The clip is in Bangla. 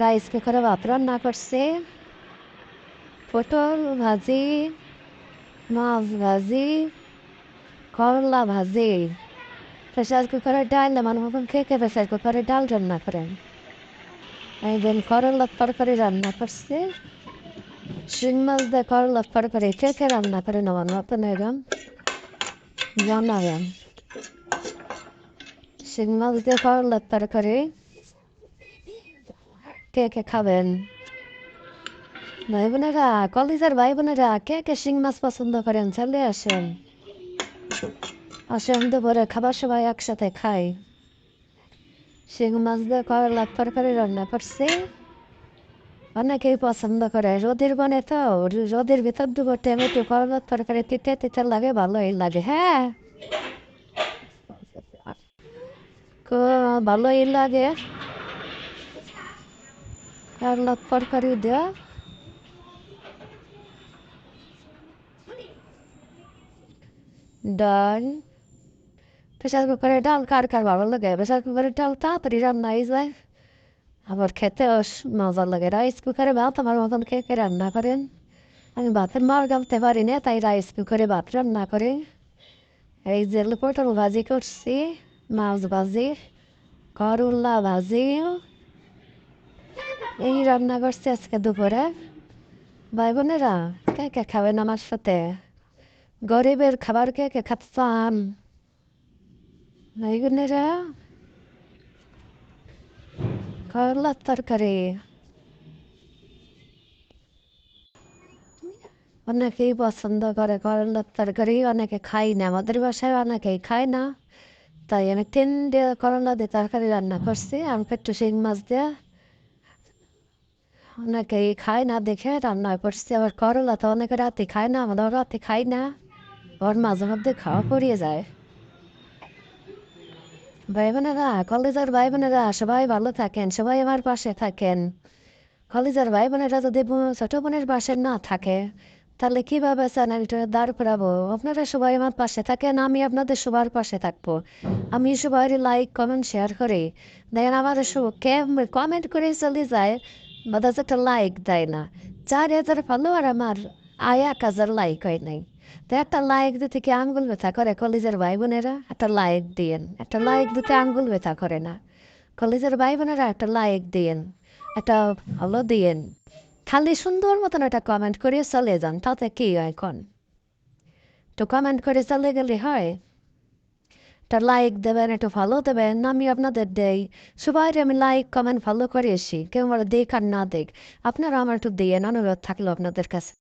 রাইস কুকারে ভাত রান্না করছে পটল ভাজি মাছ ভাজি করলা ভাজি প্রেসার কুকারে ডাল আমার মতন কে কে প্রেসার কুকারে ডাল রান্না করেন এই দিন করলার তরকারি রান্না করছে শিং মাছ দিয়ে করলার তরকারি কে কে রান্না করেন আমার মতন এরম জানাবেন শিং মাছ দিয়ে করলার তরকারি কে কে খাবেন ভাই বোনেরা কলেজের ভাই বোনেরা কে কে শিং মাছ পছন্দ করেন চলে আসেন আসেন দুপুরে খাবার সবাই একসাথে খাই শিং মাছ দিয়ে করলার তরকারি রান্না করছে অনেকেই পছন্দ করে রোদের বনে তো রোদের ভিতর দুপুর টাইমে একটু করলার তরকারি তিতে তিতে লাগে ভালোই লাগে হ্যাঁ ভালোই লাগে করলার তরকারি দেওয়া ডাল প্রেসার কুকারে ডাল কার কার ভালো লাগে? প্রেসার কুকারে ডাল তাড়াতাড়ি রান্না হয়ে যায়। আবার খেতেও স- মজা লাগে। রাইস কুকারে ভাত আমার মতন কে কে রান্না করেন? আমি ভাতের মার গামতে পারি না তাই রাইস কুকারে ভাত রান্না করে। এই যে পটল ভাজি করছি, মাছ ভাজি, করলা ভাজি। এই রান্না করছি আজকে দুপুরে। ভাই বোনেরা কে কে খাবেন আমার সাথে? গরিবের খাবার কে কে খাতে চান ভাই বোনেরা করলার তরকারি। অনেকেই পছন্দ করে করলার তরকারি, অনেকে খাই না। আমাদের বাসায় অনেকেই খায় না। তাই আমি তিন দিয়ে করলা দিয়ে তরকারি রান্না করছি। আমি একটু শিং মাছ দিয়ে অনেকেই খায় না দেখে, রান্না করছি আবার করলা তো অনেকে রাতে খায় না আমাদের রাতে খাই না। ওর মাঝে মধ্যে খাওয়া পড়িয়ে যায়। ভাই বোনেরা কলেজের ভাই বোনেরা সবাই ভালো থাকেন, সবাই আমার পাশে থাকেন। কলেজের ভাই বোনেরা যদি ছোট বোনের পাশে না থাকে, তাহলে কীভাবে চ্যানেলটা দাঁড় করাবো আপনারা সবাই আমার পাশে থাকেন, আমি আপনাদের সবার পাশে থাকব। আমি সবাই লাইক কমেন্ট শেয়ার করি। দেখেন আমার কে কমেন্ট করে চলে যায়। একটা লাইক দেয় না চার হাজার ফলোয়ার আমার আয় এক হাজার লাইক হয় নাই তো একটা লাইক দিতে কি আঙ্গুল ব্যথা করে কলেজের ভাই বোনেরা একটা লাইক দিয়েন একটা লাইক দিতে আঙ্গুল ব্যথা করে না কলেজের ভাই বোনেরা একটা লাইক দিয়েন একটা ভালো দিয়েন খালি সুন্দর মতন একটা কমেন্ট করে চলে যান তাতে কি হয় কোন তো কমেন্ট করে চলে গেলে হয় একটা লাইক দেবেন, একটু ফলো দেবেন, আমি আপনাদের দেই। সবাই আমি লাইক কমেন্ট ফলো করে এসি কেউ আমার দেখ আর না দেখ। আপনারা আমার একটু দিয়ে অনুরোধ থাকল আপনাদের কাছে।